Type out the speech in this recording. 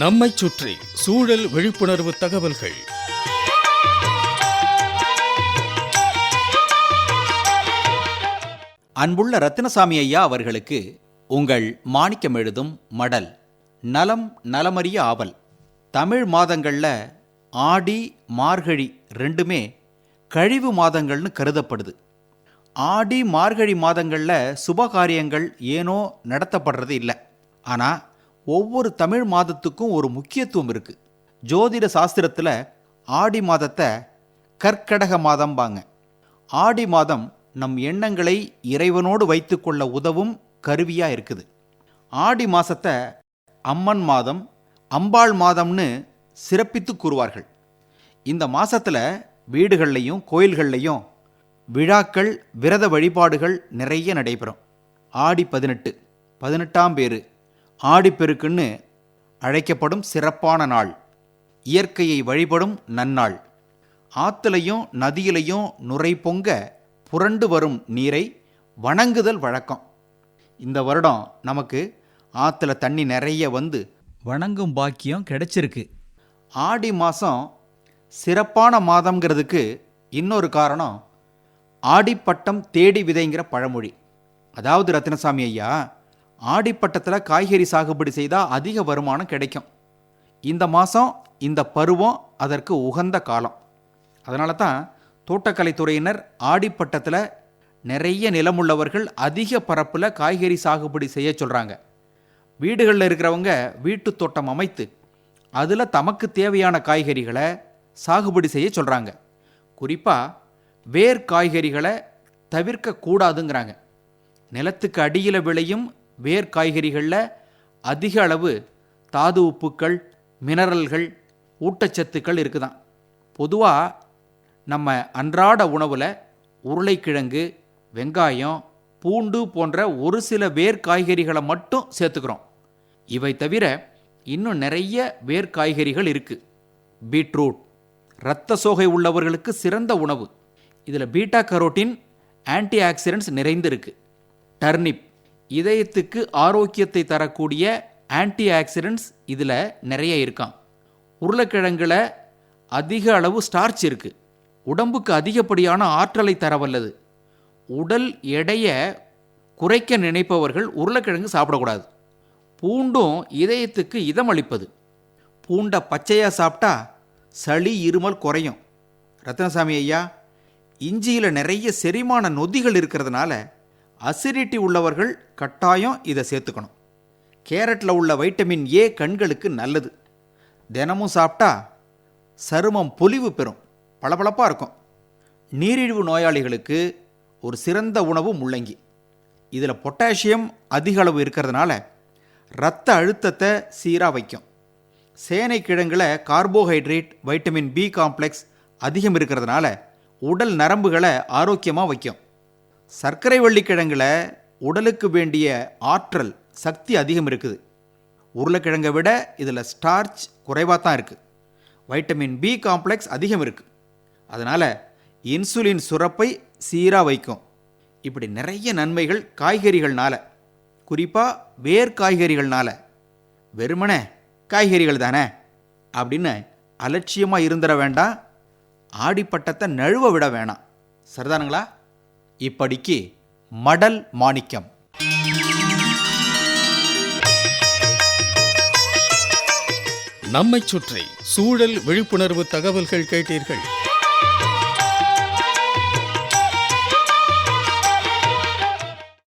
நம்மைச் சுற்றி சூழல் விழிப்புணர்வு தகவல்கள். அன்புள்ள ரத்தினசாமி ஐயா அவர்களுக்கு உங்கள் மாணிக்கம் எழுதும் மடல் நலம் நலமறிய ஆவல். தமிழ் மாதங்களில் ஆடி மார்கழி ரெண்டுமே கழிவு மாதங்கள்னு கருதப்படுது. ஆடி மார்கழி மாதங்களில் சுபகாரியங்கள் ஏனோ நடத்தப்படுறது இல்லை. ஆனால் ஒவ்வொரு தமிழ் மாதத்துக்கும் ஒரு முக்கியத்துவம் இருக்குது ஜோதிட சாஸ்திரத்தில் ஆடி மாதத்தை கற்கடக மாதம்பாங்க. ஆடி மாதம் நம் எண்ணங்களை இறைவனோடு வைத்துக்கொள்ள உதவும் கருவியாக இருக்குது. ஆடி மாதத்தை அம்மன் மாதம் அம்பாள் மாதம்னு சிறப்பித்து கூறுவார்கள். இந்த மாதத்தில் வீடுகள்லையும் கோயில்கள்லையும் விழாக்கள் விரத வழிபாடுகள் நிறைய நடைபெறும். ஆடி பதினெட்டு பதினெட்டாம் பேர் ஆடிப்பெருக்குன்னு அழைக்கப்படும் சிறப்பான நாள். இயற்கையை வழிபடும் நன்னாள். ஆத்துலையும் நதியிலையும் நுரை பொங்க புரண்டு வரும் நீரை வணங்குதல் வழக்கம். இந்த வருடம் நமக்கு ஆற்றுல தண்ணி நிறைய வந்து வணங்கும் பாக்கியம் கிடைச்சிருக்கு. ஆடி மாதம் சிறப்பான மாதம்ங்கிறதுக்கு இன்னொரு காரணம் ஆடிப்பட்டம் தேடி விதைங்கிற பழமொழி. அதாவது ரத்தினசாமி ஐயா ஆடிப்பட்டத்தில் காய்கறி சாகுபடி செய்தால் அதிக வருமானம் கிடைக்கும். இந்த மாதம் இந்த பருவம் அதற்கு உகந்த காலம். அதனால தான் தோட்டக்கலைத்துறையினர் ஆடிப்பட்டத்தில் நிறைய நிலமுள்ளவர்கள் அதிக பரப்பில் காய்கறி சாகுபடி செய்ய சொல்கிறாங்க வீடுகளில் இருக்கிறவங்க வீட்டு தோட்டம் அமைத்து அதில் தமக்கு தேவையான காய்கறிகளை சாகுபடி செய்ய சொல்கிறாங்க குறிப்பாக வேர் காய்கறிகளை தவிர்க்கக்கூடாதுங்கிறாங்க நிலத்துக்கு அடியில் விளையும் வேர் காய்கறிகளில் அதிக அளவு தாது உப்புக்கள் மினரல்கள் ஊட்டச்சத்துக்கள் இருக்குதான். பொதுவாக நம்ம அன்றாட உணவில் உருளைக்கிழங்கு வெங்காயம் பூண்டு போன்ற ஒரு சில வேர் காய்கறிகளை மட்டும் சேர்த்துக்கிறோம். இவை தவிர இன்னும் நிறைய வேர் காய்கறிகள் இருக்குது பீட்ரூட் இரத்த சோகை உள்ளவர்களுக்கு சிறந்த உணவு. இதில் பீட்டா கரோட்டின் ஆன்டி ஆக்சிடென்ட்ஸ் நிறைந்திருக்கு. டர்னிப் இதயத்துக்கு ஆரோக்கியத்தை தரக்கூடிய ஆன்டி ஆக்சிடென்ட்ஸ் இதில் நிறைய இருக்கான் உருளைக்கிழங்குல அதிக அளவு ஸ்டார்ச் இருக்குது உடம்புக்கு அதிகப்படியான ஆற்றலை தரவல்லது. உடல் எடையை குறைக்க நினைப்பவர்கள் உருளைக்கிழங்கு சாப்பிடக்கூடாது. பூண்டும் இதயத்துக்கு இதமளிப்பது. பூண்டை பச்சையாக சாப்பிட்டா சளி இருமல் குறையும். ரத்னசாமி ஐயா இஞ்சியில் நிறைய செரிமான நொதிகள் இருக்கிறதுனால அசிடிட்டி உள்ளவர்கள் கட்டாயம் இதை சேர்த்துக்கணும். கேரட்டில் உள்ள வைட்டமின் ஏ கண்களுக்கு நல்லது. தினமும் சாப்பிட்டா சருமம் பொலிவு பெறும். பளபளப்பாக இருக்கும். நீரிழிவு நோயாளிகளுக்கு ஒரு சிறந்த உணவு முள்ளங்கி. இதில் பொட்டாசியம் அதிக அளவு இருக்கிறதுனால இரத்த அழுத்தத்தை சீராக வைக்கும். சேனை கிழங்குல கார்போஹைட்ரேட் வைட்டமின் பி காம்ப்ளெக்ஸ் அதிகம் இருக்கிறதுனால உடல் நரம்புகளை ஆரோக்கியமாக வைக்கும். சர்க்கரை வள்ளிக்கிழங்கில் உடலுக்கு வேண்டிய ஆற்றல் சக்தி அதிகம் இருக்குது. உருளைக்கிழங்கை விட இதில் ஸ்டார்ச் குறைவாக தான் இருக்குது வைட்டமின் பி காம்ப்ளெக்ஸ் அதிகம் இருக்குது அதனால் இன்சுலின் சுரப்பை சீராக வைக்கும். இப்படி நிறைய நன்மைகள் காய்கறிகள்னால குறிப்பாக வேர் காய்கறிகள்னால. வெறுமனே காய்கறிகள் தானே? அப்படின்னு அலட்சியமாக இருந்துட வேண்டாம். ஆடிப்பட்டத்தை நழுவ விட வேணாம். சரிதானுங்களா? இப்படிக்கு மடல் மாணிக்கம். நம்மை சுற்றி சூழல் விழிப்புணர்வு தகவல்கள் கேட்டீர்கள்.